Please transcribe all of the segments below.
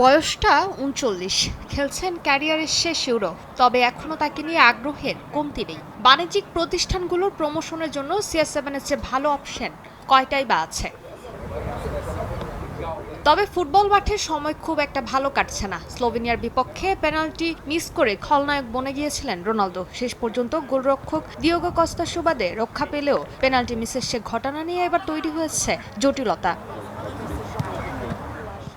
বয়সটা উনচল্লিশ। খেলছেন ক্যারিয়ারের শেষ ইউরো তবে এখনও তাকে নিয়ে আগ্রহের কমতি নেই। বাণিজ্যিক প্রতিষ্ঠানগুলোর প্রমোশনের জন্য সিএস সেভেনের চেয়ে ভালো অপশন কয়টাই বা আছে? তবে ফুটবল মাঠে সময় খুব একটা ভালো কাটছে না। স্লোভেনিয়ার বিপক্ষে পেনাল্টি মিস করে খলনায়ক বনে গিয়েছিলেন রোনালদো। শেষ পর্যন্ত গোলরক্ষক দিয়োগো কস্তা সুবাদে রক্ষা পেলেও পেনাল্টি মিসের সে ঘটনা নিয়ে এবার তৈরি হয়েছে জটিলতা।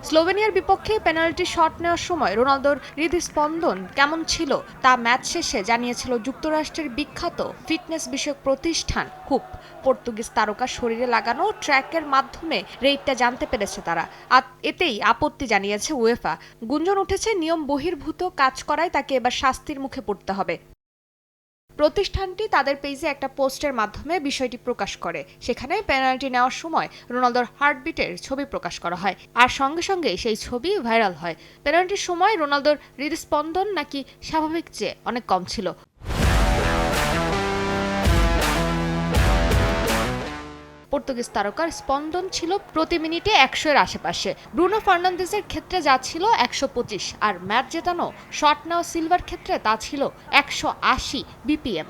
স্লোভেনিয়ার বিপক্ষে পেনাল্টি শট নেওয়ার সময় রোনালদোর হৃদস্পন্দন কেমন ছিল তা ম্যাচ শেষে জানিয়েছিল যুক্তরাষ্ট্রের বিখ্যাত ফিটনেস বিষয়ক প্রতিষ্ঠান হুপ। পর্তুগিজ তারকা শরীরে লাগানো ট্র্যাকের মাধ্যমে রেটটা জানতে পেরেছে তারা। এতেই আপত্তি জানিয়েছে উয়েফা। গুঞ্জন উঠেছে, নিয়ম বহির্ভূত কাজ করায় তাকে এবার শাস্তির মুখে পড়তে হবে। প্রতিষ্ঠানটি তাদের পেজে একটা পোস্টের মাধ্যমে বিষয়টি প্রকাশ করে। সেখানে পেনাল্টি নেওয়ার সময় রোনালদোর হার্টবিটের ছবি প্রকাশ করা হয় আর সঙ্গে সঙ্গে সেই ছবি ভাইরাল হয়। পেনাল্টির সময় রোনালদোর হৃদস্পন্দন নাকি স্বাভাবিক চেয়ে অনেক কম ছিল। পর্তুগিজ তারকার স্পন্দন ছিল প্রতি মিনিটে একশো এর আশেপাশে। ব্রুনো ফার্নান্দেজের ক্ষেত্রে যা ছিল একশো পঁচিশ, আর ম্যাচ জেতানো শট নেওয়া সিলভার ক্ষেত্রে তা ছিল একশো আশি বিপিএম।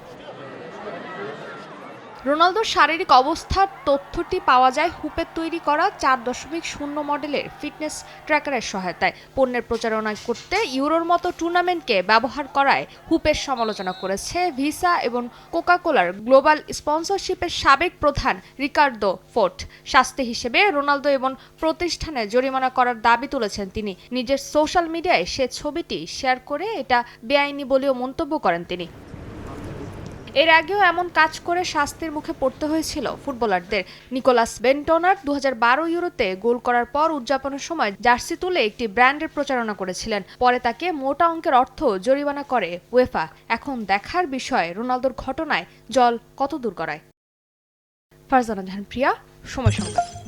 রোনালদোর শারীরিক অবস্থার তথ্যটি পাওয়া যায় হুপের তৈরি করা চার দশমিক শূন্য মডেলের ফিটনেস ট্র্যাকারের সহায়তায়। পণ্যের প্রচারণা করতে ইউরোর মতো টুর্নামেন্টকে ব্যবহার করায় হুপের সমালোচনা করেছে ভিসা এবং কোকাকোলার গ্লোবাল স্পন্সরশিপের সাবেক প্রধান রিকার্দো ফোর্ট। শাস্তি হিসেবে রোনালদো এবং প্রতিষ্ঠানে জরিমানা করার দাবি তুলেছেন তিনি। নিজের সোশ্যাল মিডিয়ায় সে ছবিটি শেয়ার করে এটা বেআইনি বলেও মন্তব্য করেন তিনি। এর আগেও এমন কাজ করে শাস্তির মুখে পড়তে হয়েছিল ফুটবলারদের। নিকোলাস বেন্টনার দু হাজার বারো ইউরোতে গোল করার পর উদযাপনের সময় জার্সি তুলে একটি ব্র্যান্ডের প্রচারণা করেছিলেন। পরে তাকে মোটা অঙ্কের অর্থ জরিমানা করে ওয়েফা এখন দেখার বিষয় রোনালদোর ঘটনায় জল কত দূর করায় ফারজানা জাহান প্রিয়া, সময় সংবাদ।